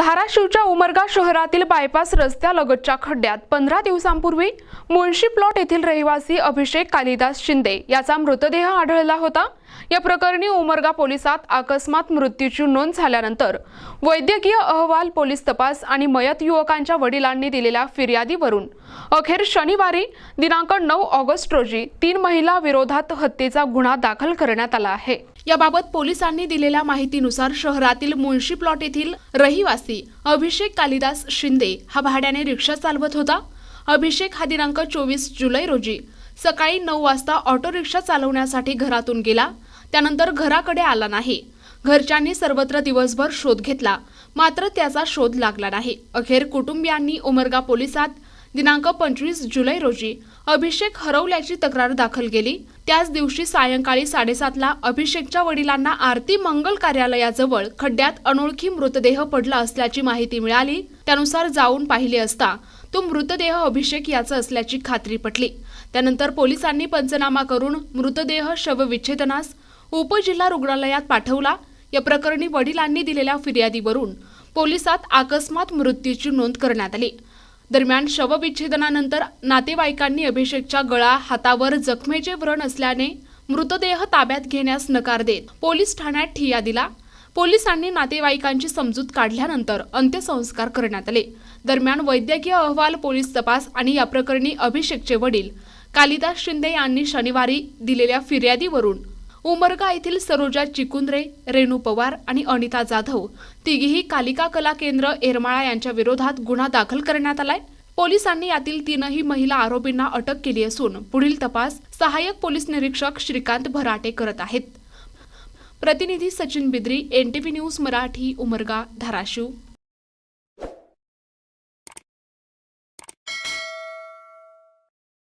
धाराशिवच्या उमरगा शहरातील बायपास रस्त्यालगतच्या खड्ड्यात पंधरा दिवसांपूर्वी मुळशी प्लॉट येथील रहिवासी अभिषेक कालिदास शिंदे याचा मृतदेह आढळला होता. या प्रकरणी उमरगा पोलिसात अकस्मात मृत्यूची नोंद झाल्यानंतर वैद्यकीय अहवाल पोलीस तपास आणि मयत युवकांच्या वडिलांनी दिलेल्या फिर्यादीवरून अखेर शनिवारी दिनांक नऊ ऑगस्ट रोजी तीन महिला विरोधात हत्येचा गुन्हा दाखल करण्यात आला आहे. याबाबत पोलिसांनी दिलेल्या माहितीनुसार शहरातील मुळशी प्लॉट येथील रहिवासी अभिषेक कालिदास शिंदे हा भाड्याने रिक्षा चालवत होता. अभिषेक हा दिनांक चोवीस जुलै रोजी सकाळी नऊ वाजता ऑटो रिक्षा चालवण्यासाठी घरातून गेला. त्यानंतर घराकडे आला नाही. घरच्यांनी सर्वत्र दिवसभर शोध घेतला. मात्र त्याचा शोध लागला नाही. अखेर कुटुंबियांनी उमरगा पोलिसात दिनांक पंचवीस जुलै रोजी अभिषेक हरवल्याची तक्रार दाखल केली. त्याच दिवशी सायंकाळी साडेसातला अभिषेकच्या वडिलांना आरती मंगल कार्यालयाजवळ खड्ड्यात अनोळखी मृतदेह पडला असल्याची माहिती मिळाली. त्यानुसार जाऊन पाहिले असता तो मृतदेह अभिषेक याचा असल्याची खात्री पटली. त्यानंतर पोलिसांनी पंचनामा करून मृतदेह शवविच्छेदनास उपजिल्हा रुग्णालयात पाठवला. या प्रकरणी वडिलांनी दिलेल्या फिर्यादीवरून पोलिसात अकस्मात मृत्यूची नोंद करण्यात आली. दरम्यान शवविच्छेदनानंतर नातेवाईकांनी अभिषेकच्या गळा हातावर जखमेचे व्रण असल्याने मृतदेह ताब्यात घेण्यास नकार देत पोलीस ठाण्यात ठिया दिला. पोलिसांनी नातेवाईकांची समजूत काढल्यानंतर अंत्यसंस्कार करण्यात आले. दरम्यान वैद्यकीय अहवाल पोलीस तपास आणि या प्रकरणी अभिषेकचे वडील कालिदास शिंदे यांनी शनिवारी दिलेल्या फिर्यादीवरून उमरगा येथील सरोजा चिकुंद्रे रेणू पवार आणि अनिता जाधव तिघीही कालिका कला केंद्र एरमाळा यांच्या विरोधात गुन्हा दाखल करण्यात आलाय. पोलिसांनी यातील तीनही महिला आरोपींना अटक केली असून पुढील तपास सहाय्यक पोलीस निरीक्षक श्रीकांत भराटे करत आहेत. प्रतिनिधी सचिन बिद्री एनटीव्ही न्यूज मराठी उमरगा धाराशिव.